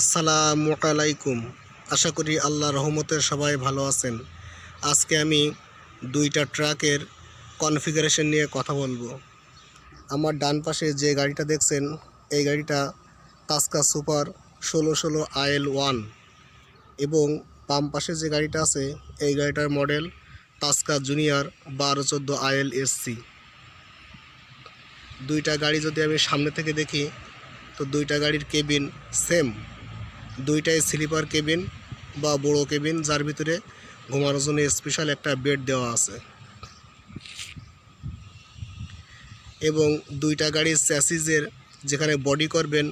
আসসালামু আলাইকুম। আশা করি আল্লাহ রহমতের সবাই ভালো আছেন। আজকে আমি দুইটা ট্রাকের কনফিগারেশন নিয়ে কথা বলব। আমার ডান পাশে যে গাড়িটা দেখছেন, এই গাড়িটা তাস্কা সুপার ষোলো ষোলো আইএল ওয়ান এবং বাম পাশে যে গাড়িটা আছে, এই গাড়িটার মডেল তাস্কা জুনিয়র বারো চোদ্দ আইএল এসসি দুইটা গাড়ি যদি আমি সামনে থেকে দেখি, তো দুইটা গাড়ির কেবিন সেম। দুইটাই স্লিপার কেবিন বা বড় কেবিন, যার ভিতরে ঘুমানোর জন্য স্পেশাল একটা বেড দেওয়া আছে। এবং দুইটা গাড়ির স্যাসিজের যেখানে বডি করবেন,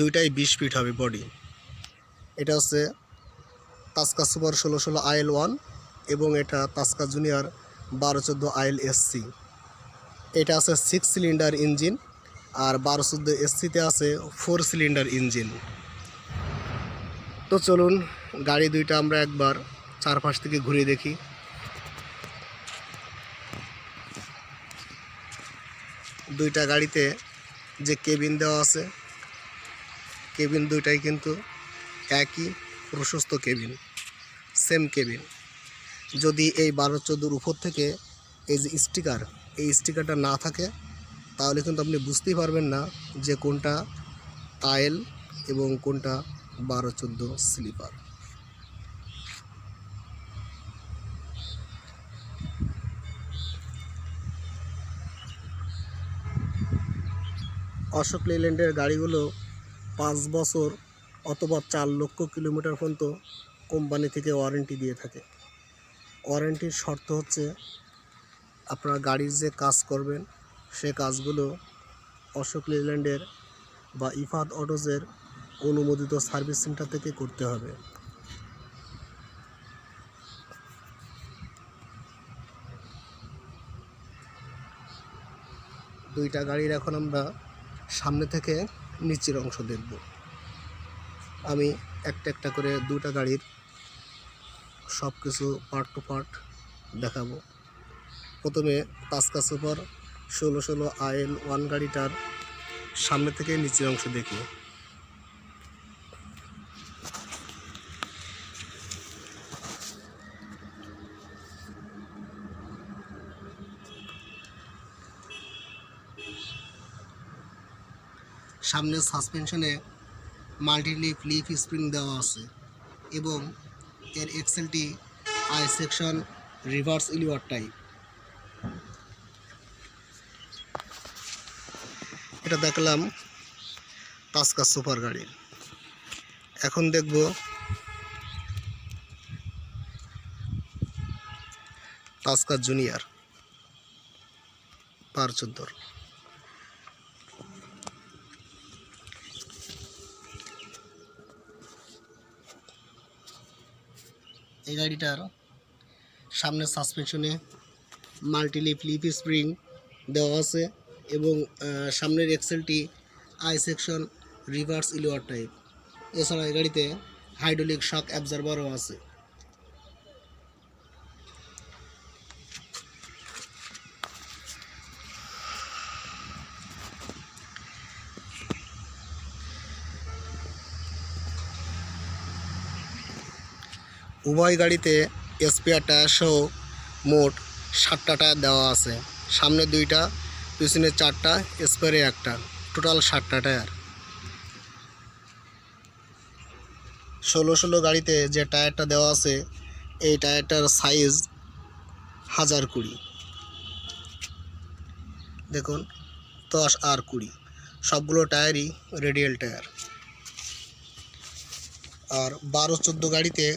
দুইটাই বিশ ফিট হবে বডি এটা হচ্ছে তাস্কা সুপার ষোলো ষোলো আইএল ওয়ান এবং এটা তাস্কা জুনিয়র বারো চোদ্দ আইএল এসসি এটা আছে সিক্স সিলিন্ডার ইঞ্জিন আর বারো চোদ্দ এসসিতে আছে ফোর সিলিন্ডার ইঞ্জিন তো চলুন, গাড়ি দুইটা আমরা একবার চারপাশ থেকে ঘুরে দেখি। দুইটা গাড়িতে যে কেবিন দেওয়া আছে, কেবিন দুইটাই কিন্তু একই প্রশস্ত কেবিন সেম কেবিন। যদি এই বারো চোদ্দোর উপর থেকে এই যে স্টিকার, এই স্টিকারটা না থাকে, তাহলে কিন্তু আপনি বুঝতেই পারবেন না যে কোনটা আয়েল এবং কোনটা বারো চোদ্দ স্লিপার। অশোক লেল্যান্ডের গাড়িগুলো পাঁচ বছর অথবা চার লক্ষ কিলোমিটার পর্যন্ত কোম্পানি থেকে ওয়ারেন্টি দিয়ে থাকে। ওয়ারেন্টির শর্ত হচ্ছে আপনার গাড়ির যে কাজ করবেন, সে কাজগুলো অশোক লেল্যান্ডের বা ইফাদ অটোজের অনুমোদিত সার্ভিস সেন্টার থেকে করতে হবে। দুইটা গাড়ির এখন আমরা সামনে থেকে নিচের অংশ দেখব। আমি একটা একটা করে দুটা গাড়ির সব কিছু পার্ট টু পার্ট দেখাবো। প্রথমে তাস্কা সুপার ষোলো ষোলো আইএল ওয়ান গাড়িটার সামনে থেকে নিচের অংশ দেখি। সামনে সাসপেনশনে মাল্টিলিপ লিফ স্প্রিং দেওয়া আছে এবং এর এক্সেলটি I section reverse Elliott type. এটা দেখলাম তাস্কা সুপার গাড়ি। এখন দেখব তাস্কা জুনিয়র পার চোদ্দোর এই গাড়িটার সামনের সাসপেনশনে মাল্টিলিপ লিপ স্প্রিং দেওয়া আছে এবং সামনের এক্সেলটি I section reverse Elliott type এছাড়া এই গাড়িতে হাইড্রোলিক শক অ্যাবজারভারও আছে। উভয় গাড়িতে স্পেয়ার টায়ার সহ মোট সাতটা টায়ার দেওয়া আছে। সামনে দুইটা, পিছনে চারটা, স্পেয়ারে একটা। টোটাল সাতটা টায়ার। ষোলো ষোলো গাড়িতে যে টায়ারটা দেওয়া আছে, এই টায়ারটার সাইজ হাজার কুড়ি। দেখুন, দশ আর কুড়ি। সবগুলো টায়ারই রেডিয়াল টায়ার। আর বারো চোদ্দ গাড়িতে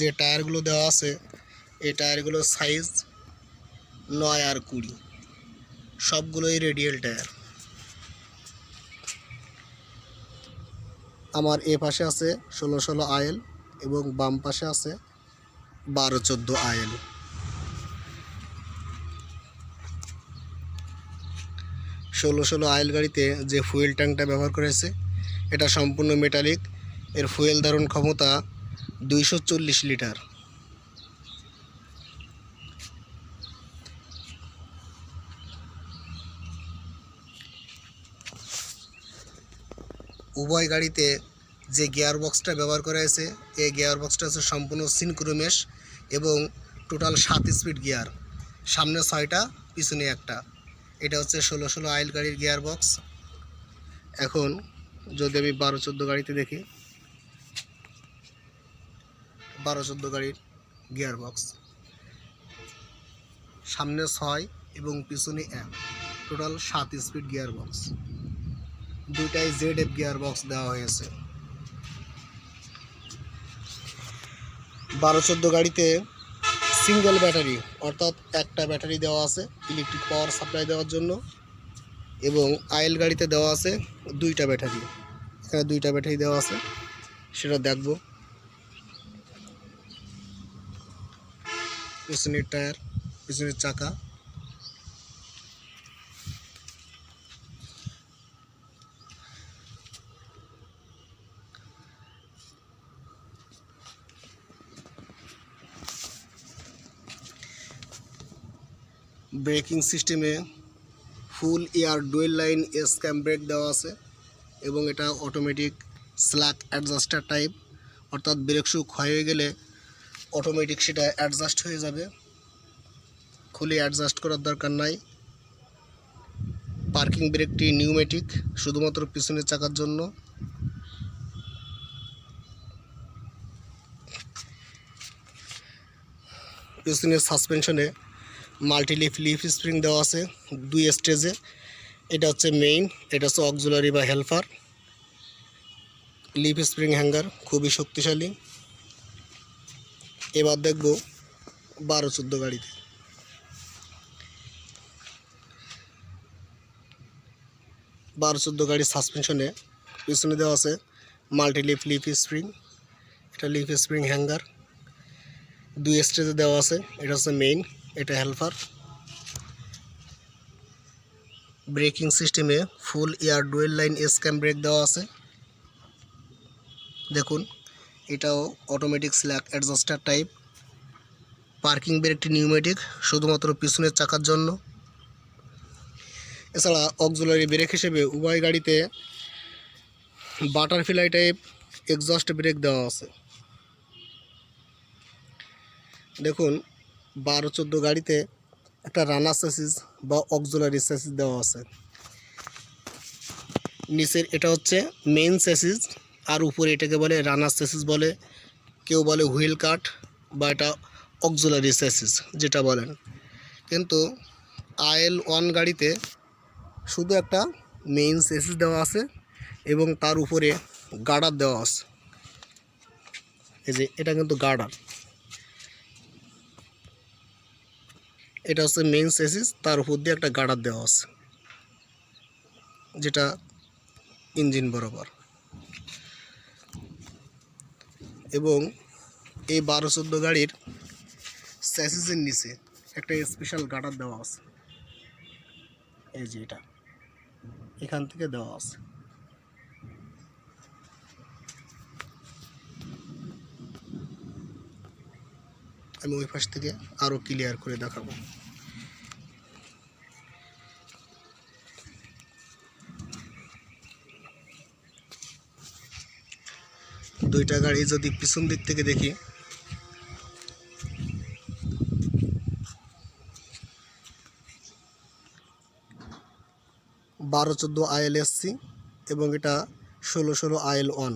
যে টায়ারগুলো দেওয়া আছে, এই টায়ারগুলোর সাইজ নয় আর কুড়ি। সবগুলোই রেডিয়াল টায়ার। আমার এ পাশে আছে ষোলো ষোলো আয়েল এবং বাম পাশে আছে বারো চোদ্দ আয়েল ষোলো ষোলো আয়েল গাড়িতে যে ফুয়েল ট্যাঙ্কটা ব্যবহার করেছে এটা সম্পূর্ণ মেটালিক এর ফুয়েল ধারণ ক্ষমতা দুইশো চল্লিশ লিটার। উভয় গাড়িতে যে গিয়ার বক্সটা ব্যবহার করা হয়েছে, এই গিয়ার বক্সটা হচ্ছে সম্পূর্ণ সিনক্রোমেশ এবং টোটাল সাত স্পিড গিয়ার। সামনে ছয়টা, পিছনে একটা। এটা হচ্ছে ষোলো ষোলো আইল গাড়ির গিয়ার বক্স এখন যদি আমি বারো চোদ্দ গাড়িতে দেখি বারো চোদ্দ গাড়ির গিয়ার বক্স সামনে ছয় এবং পিছনে এক। টোটাল সাত স্পিড গিয়ার বক্স দুইটাই জেড এফ গিয়ার বক্স দেওয়া হয়েছে। বারো চোদ্দ গাড়িতে সিঙ্গেল ব্যাটারি, অর্থাৎ একটা ব্যাটারি দেওয়া আছে ইলেকট্রিক পাওয়ার সাপ্লাই দেওয়ার জন্য এবং আইল গাড়িতে দেওয়া আছে দুইটা ব্যাটারি। এখানে দুইটা ব্যাটারি দেওয়া আছে, সেটা দেখব। পিছনের টায়ার, পিছনের চাকা। ব্রেকিং সিস্টেমে full air dual line S cam brake দেওয়া আছে এবং এটা অটোমেটিক স্ল্যাক অ্যাডজাস্টার টাইপ অর্থাৎ ব্রেক শু ক্ষয় হয়ে গেলে অটোমেটিক সেটা অ্যাডজাস্ট হয়ে যাবে। খুলে অ্যাডজাস্ট করার দরকার নাই। পার্কিং ব্রেকটি নিউমেটিক শুধুমাত্র পিছনের চাকার জন্য। পিছনের সাসপেনশনে মাল্টিলিফ লিফ স্প্রিং দেওয়া আছে দুই স্টেজে এটা হচ্ছে মেইন এটা হচ্ছে অক্সুলারি বা হেল্পার লিফ স্প্রিং হ্যাঙ্গার খুবই শক্তিশালী। এবার দেখব বারো চোদ্দ গাড়িতে। বারো চোদ্দ গাড়ির সাসপেনশনে পিছনে দেওয়া আছে মাল্টিলিফ লিফ লিফ স্প্রিং এটা লিফ স্প্রিং হ্যাঙ্গার দুই স্টেজে দেওয়া আছে, এটা হচ্ছে মেইন এটা হেল্পার ব্রেকিং সিস্টেমে full air dual line S cam brake দেওয়া আছে। দেখুন। এটাও automatic slack adjuster type parking ব্রেকটি pneumatic শুধুমাত্র পিছনের চাকার জন্য। এছাড়া অক্সুলারি ব্রেক হিসেবে উভয় গাড়িতে বাটারফ্লাই টাইপ এক্সস্ট ব্রেক দেওয়া আছে। দেখুন, বারো চোদ্দ গাড়িতে একটা রানার স্যাসিস বা অক্সুলারি স্যাসিস দেওয়া আছে। নিচের এটা হচ্ছে মেন স্যাসিস আর উপরে এটাকে বলে রানার স্যাসিস বলে, কেউ বলে হুইল কাট বা এটা অক্সুলারি সেসিস যেটা বলেন। কিন্তু আইএল ওয়ান গাড়িতে শুধু একটা মেইন সেসিস দেওয়া আছে এবং তার উপরে গার্ডার দেওয়া আছে। এই যে এটা কিন্তু গার্ডার। এটা হচ্ছে মেইন সেসিস তার উপর দিয়ে একটা গার্ডার দেওয়া আছে, যেটা ইঞ্জিন বরাবর। এবং এই বারো চোদ্দ গাড়ির স্যাসিসের নিচে একটা স্পেশাল গার্ডার দেওয়া আছে। এই যে এটা। এখান থেকে দেওয়া আছে। আমি ওই পাশ থেকে আরও ক্লিয়ার করে দেখাবো। দুইটা গাড়ি যদি পিছন দিক থেকে দেখি। বারো চোদ্দ আইএল এসসি এবং এটা ষোলো ষোলো আইএল ওয়ান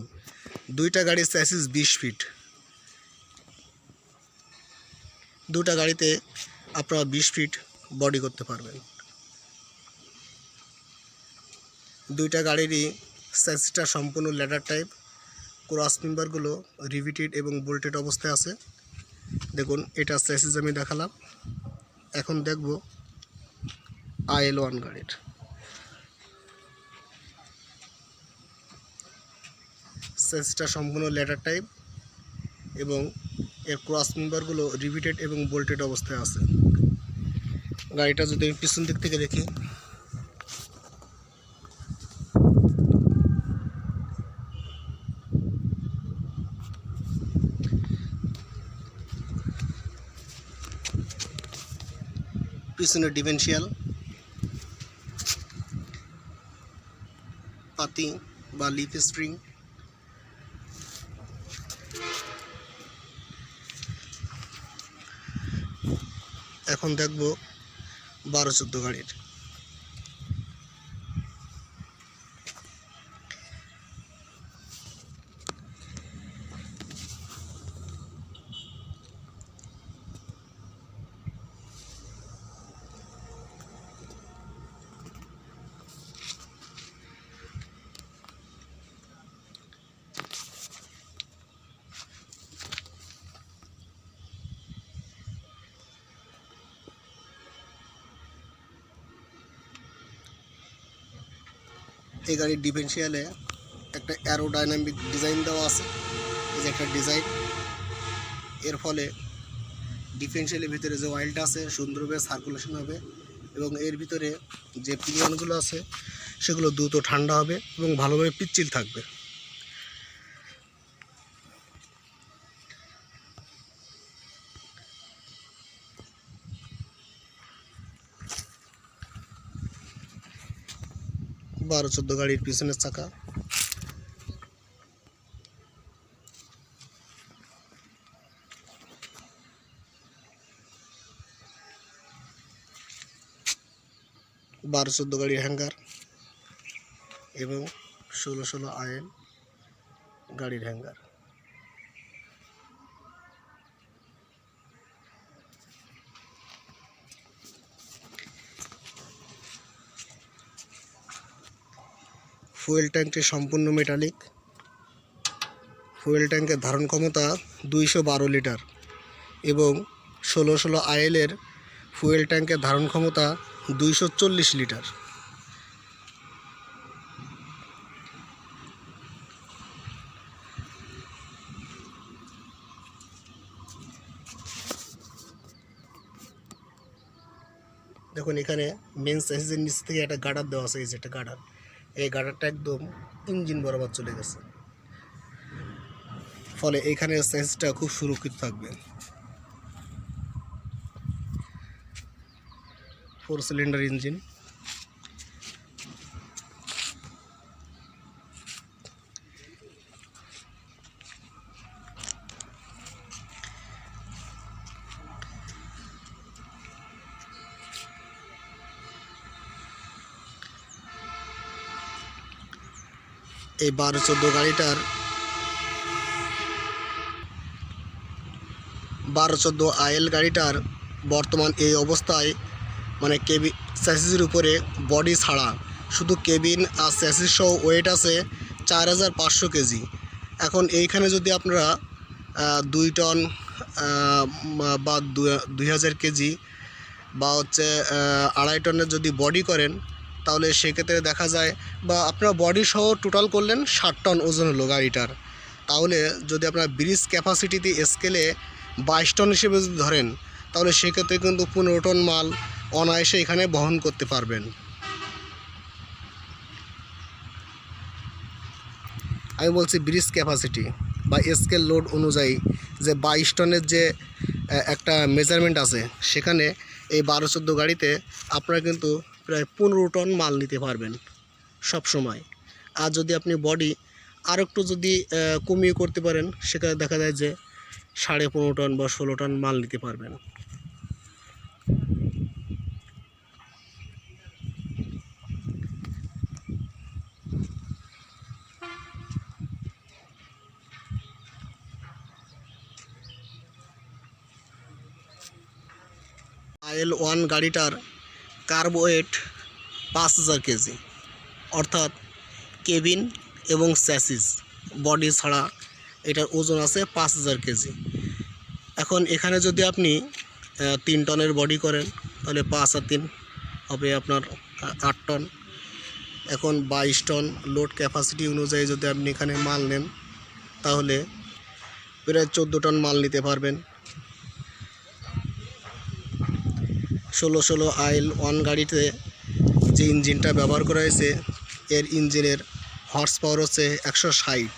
দুইটা গাড়ির স্যাসিস বিশ ফিট দুটা গাড়িতে আপনারা বিশ ফিট বডি করতে পারবেন। দুইটা গাড়িরই স্যাসিসটা সম্পূর্ণ ল্যাডার টাইপ ক্রস মেম্বারগুলো রিভিটেড এবং বোল্টেড অবস্থায় আছে। দেখুন, এটা স্যাসিস আমি দেখালাম। এখন দেখব আইএল ওয়ান গাড়ির। স্যাসিসটা সম্পূর্ণ ল্যাডার টাইপ এবং এর ক্রস মেম্বারগুলো রিভিটেড এবং বোল্টেড অবস্থায় আছে। গাড়িটা যদি আমি পিছন দিক থেকে দেখি পিছনে ডিফেন্সিয়াল পাতি বা লিফ স্প্রিং এখন দেখব বারো চোদ্দ গাড়ির। এই গাড়ির ডিফেন্সিয়ালে একটা অ্যারোডাইনামিক ডিজাইন দেওয়া আছে। এই যে একটা ডিজাইন এর ফলে ডিফেন্সিয়ালের ভিতরে যে অয়েলটা আছে সুন্দরভাবে সার্কুলেশন হবে এবং এর ভিতরে যে পিলিয়নগুলো আছে, সেগুলো দ্রুত ঠান্ডা হবে এবং ভালোভাবে পিচ্ছিল থাকবে। বারো চোদ্দ গাড়ির পিছনের চাকা। বারো চোদ্দ গাড়ির হ্যাঙ্গার এবং ষোলো ষোলো আয়েল গাড়ির হ্যাঙ্গার। ফুয়েল ট্যাঙ্কটি সম্পূর্ণ মেটালিক। ফুয়েল ট্যাঙ্কের ধারণ ক্ষমতা দুইশো বারো লিটার এবং ষোলো ষোলো আয়েলের ফুয়েল ট্যাঙ্কের ধারণ ক্ষমতা দুইশো চল্লিশ লিটার। দেখুন, এখানে মেন সাইজের নিচ থেকে একটা গার্ডার দেওয়া আছে একটা গার্ডার এই গার্ডারটা একদম ইঞ্জিন বরাবর চলে গেছে। ফলে এখানে সাইজটা খুব সুরক্ষিত থাকবে। Four cylinder engine. এই বারো চোদ্দ গাড়িটার বারো চোদ্দ আইএল গাড়িটার বর্তমান এই অবস্থায় মানে কেবি, স্যাসিসের উপরে বডি ছাড়া। শুধু কেবিন আর স্যাসিস সহ ওয়েট আছে চার হাজার পাঁচশো কেজি। এখন এইখানে যদি আপনারা দুই টন বা দুই হাজার কেজি বা হচ্ছে আড়াই টনের যদি বডি করেন তাহলে সেক্ষেত্রে দেখা যায়, বা আপনার বডি সহ টোটাল করলেন ষাট টন ওজন হলো গাড়িটার। তাহলে যদি আপনার ব্রিজ ক্যাপাসিটিতে স্কেলে বাইশ টন হিসেবে যদি ধরেন, তাহলে সেক্ষেত্রে কিন্তু পনেরো টন মাল অনায়াসে এখানে বহন করতে পারবেন। আমি বলছি ব্রিজ ক্যাপাসিটি বা স্কেল লোড অনুযায়ী যে বাইশ টনের যে একটা মেজারমেন্ট আছে, সেখানে এই বারো চোদ্দ গাড়িতে আপনারা কিন্তু প্রায় পনেরো টন মাল নিতে পারবেন সব সময়। আর যদি আপনি বডি আর একটু যদি কমিয়ে করতে পারেন, সেখানে দেখা যায় যে সাড়ে পনেরো টন বা ষোলো টন মাল নিতে পারবেন। আইএল ওয়ান গাড়িটার কার্বোয়েট পাঁচ হাজার কেজি, অর্থাৎ কেবিন এবং স্যাসিস বডি ছাড়া এটার ওজন আছে পাঁচ হাজার কেজি। এখন এখানে যদি আপনি তিন টনের বডি করেন, তাহলে পাঁচ আর তিন হবে আপনার আট টন। এখন বাইশ টন লোড ক্যাপাসিটি অনুযায়ী যদি আপনি এখানে মাল নেন, তাহলে প্রায় চোদ্দ টন মাল নিতে পারবেন। ষোলো ষোলো আইল ওয়ান গাড়িতে যে ইঞ্জিনটা ব্যবহার করা হয়েছে, এর ইঞ্জিনের হর্স পাওয়ার হচ্ছে একশো ষাট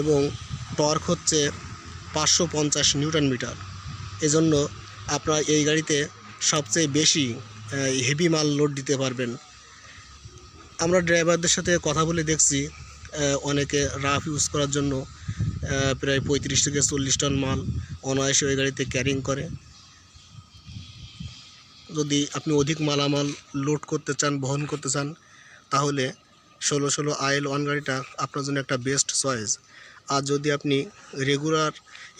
এবং টর্ক হচ্ছে পাঁচশো পঞ্চাশ নিউটন মিটার। এজন্য আপনারা এই গাড়িতে সবচেয়ে বেশি হেভি মাল লোড দিতে পারবেন। আমরা ড্রাইভারদের সাথে কথা বলে দেখছি অনেকে রাফ ইউজ করার জন্য প্রায় পঁয়ত্রিশ থেকে চল্লিশ টন মাল অনায়াসে ওই গাড়িতে ক্যারিং করে। যদি আপনি অধিক মালামাল লোড করতে চান, বহন করতে চান, তাহলে ষোলো ষোলো আইএল ওয়ান গাড়িটা আপনার জন্য একটা বেস্ট চয়েস আর যদি আপনি রেগুলার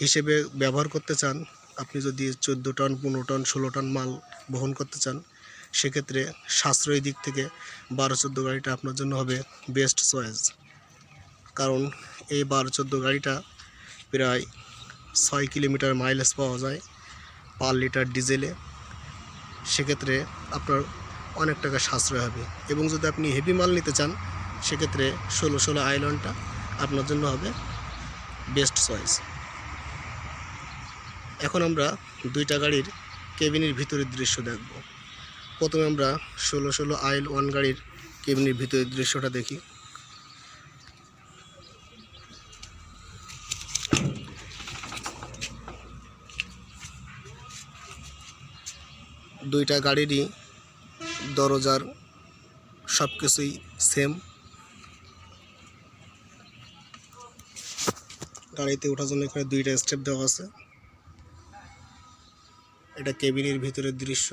হিসেবে ব্যবহার করতে চান, আপনি যদি চোদ্দ টন, পনেরো টন, ষোলো টন মাল বহন করতে চান, সেক্ষেত্রে সাশ্রয়ী দিক থেকে বারো চোদ্দ গাড়িটা আপনার জন্য হবে বেস্ট চয়েস কারণ এই বারো চোদ্দ গাড়িটা প্রায় ছয় কিলোমিটার মাইলেজ পাওয়া যায় পার লিটার ডিজেলে। সেক্ষেত্রে আপনার অনেক টাকা সাশ্রয় হবে। এবং যদি আপনি হেভি মাল নিতে চান, সেক্ষেত্রে ষোলো ষোলো আইলনটা আপনার জন্য হবে বেস্ট চয়েস এখন আমরা দুইটা গাড়ির কেবিনের ভিতরের দৃশ্য দেখব। প্রথমে আমরা ষোলো ষোলো আইল ওয়ান গাড়ির কেবিনের ভিতরের দৃশ্যটা দেখি। দুইটা গাড়িরই দরজার সব কিছুই সেম গাড়িতে ওঠার জন্য এখানে দুইটা স্টেপ দেওয়া আছে। এটা কেবিনের ভিতরের দৃশ্য।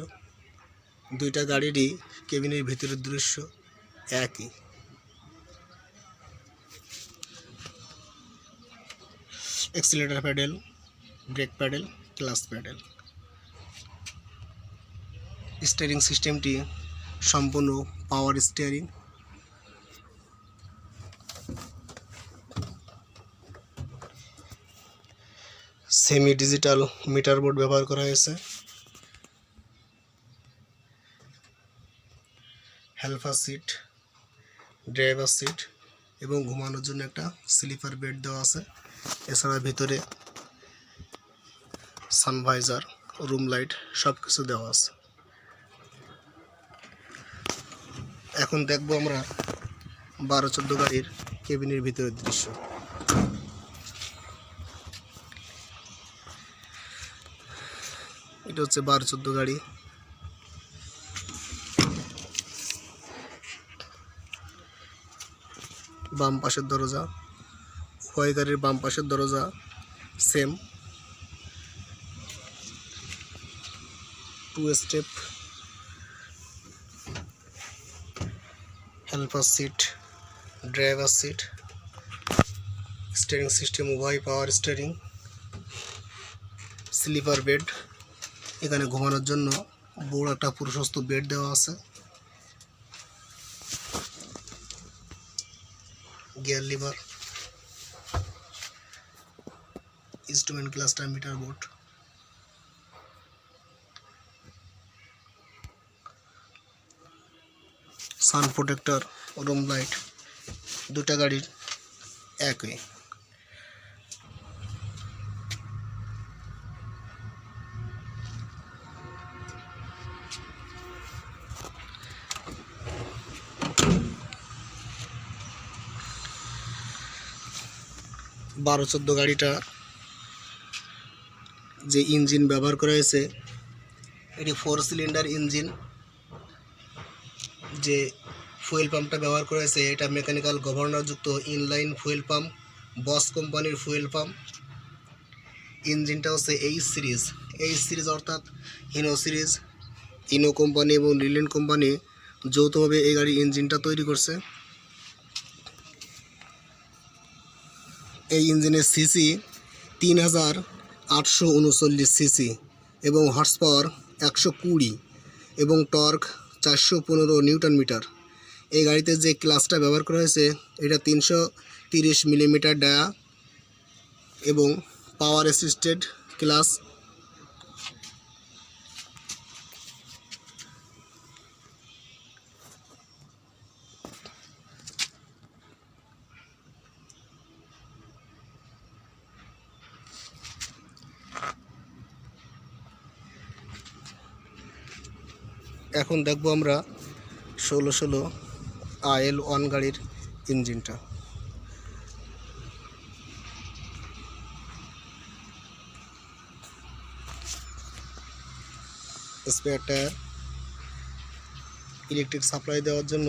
দুইটা গাড়িরই কেবিনের ভিতরের দৃশ্য একই। Accelerator pedal brake pedal clutch pedal steering সিস্টেমটি সম্পূর্ণ power steering semi digital meter board ব্যবহার করা হয়েছে। হেলপার সিট ড্রাইভার সিট এবং ঘুমানোর জন্য একটা স্লিপার বেড দেওয়া আছে। এছাড়া ভিতরে সানভাইজার রুম লাইট সব কিছু দেওয়া আছে। এখন দেখব আমরা বারো চোদ্দ গাড়ির কেবিনের ভিতরের দৃশ্য। এটা হচ্ছে বারো চোদ্দ গাড়ি। বাম পাশের দরজা। উভয় গাড়ির বাম পাশের দরজা same two step helper seat driver seat steering system উভয় পাওয়ার স্টিয়ারিং স্লিপার বেড এখানে ঘুমানোর জন্য বড় একটা প্রশস্ত বেড দেওয়া আছে। Gear lever instrument cluster meter board sun protector, room light দুটা গাড়ির একই। বারো চোদ্দ গাড়িটা যে ইঞ্জিন ব্যবহার করা হয়েছে, এটি ফোর সিলিন্ডার ইঞ্জিন। যে ফুয়েল পাম্পটা ব্যবহার করেছে এটা mechanical গভর্নরযুক্ত inline fuel pump Bosch company fuel pump ইঞ্জিনটা হচ্ছে এইচ সিরিজ এইচ সিরিজ অর্থাৎ হিনো সিরিজ ইনো কোম্পানি এবং লিলেন কোম্পানি যৌথভাবে এই গাড়ির ইঞ্জিনটা তৈরি করছে। এই ইঞ্জিনের সিসি তিন হাজার আটশো উনচল্লিশ সিসি এবং হর্স পাওয়ার একশো কুড়ি এবং টর্ক চারশো পনেরো নিউটন মিটার। এই গাড়িতে যে ক্লাসটা ব্যবহার করা হয়েছে, এটা তিনশো তিরিশ মিলিমিটার ডায়া এবং পাওয়ার অ্যাসিস্টেড ক্লাস এখন দেখব আমরা ষোলো ষোলো আইএল ওয়ান গাড়ির ইঞ্জিনটা। স্পেয়ার টায়ার ইলেকট্রিক সাপ্লাই দেওয়ার জন্য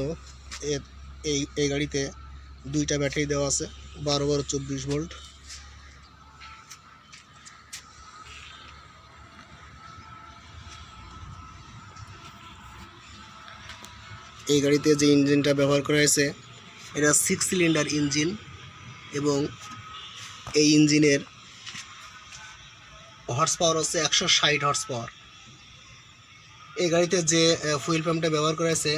এই এই গাড়িতে দুইটা ব্যাটারি দেওয়া আছে, বারো বারো চব্বিশ ভোল্ট। এই গাড়িতে যে ইঞ্জিনটা ব্যবহার করা হয়েছে, এটা সিক্স সিলিন্ডার ইঞ্জিন এবং এই ইঞ্জিনের হর্স পাওয়ার হচ্ছে একশো ষাট হর্স পাওয়ার এই গাড়িতে যে ফুয়েল পাম্পটা ব্যবহার করা হয়েছে,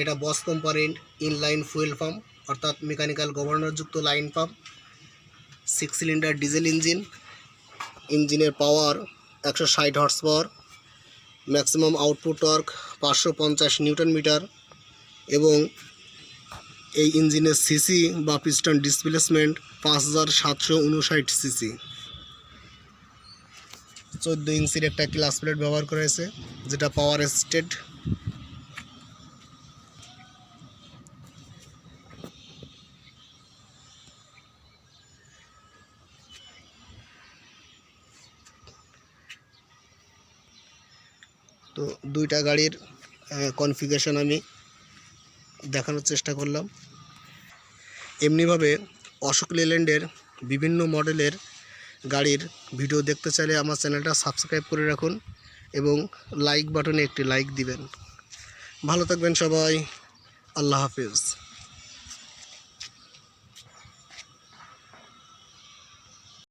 এটা বস কোম্পানির ইনলাইন ফুয়েল পাম্প অর্থাৎ mechanical গভর্নরযুক্ত line pump six cylinder diesel engine ইঞ্জিনের পাওয়ার একশো ষাট horse power maximum output torque পাঁচশো পঞ্চাশ নিউটন মিটার এবং এই ইঞ্জিনের সিসি বা পিস্টন ডিসপ্লেসমেন্ট পাঁচ হাজার সাতশো উনষাট সিসি। চোদ্দ ইঞ্চির একটা ক্লাস প্লেট ব্যবহার করা হয়েছে, যেটা পাওয়ার স্টেট তো দুইটা গাড়ির কনফিগারেশন আমি দেখানোর চেষ্টা করলাম। এমনিভাবে অশোক লেল্যান্ডের বিভিন্ন মডেলের গাড়ির ভিডিও দেখতে চাইলে আমার চ্যানেলটা সাবস্ক্রাইব করে রাখুন এবং লাইক বাটনে একটি লাইক দিবেন। ভালো থাকবেন সবাই। আল্লাহ হাফিজ।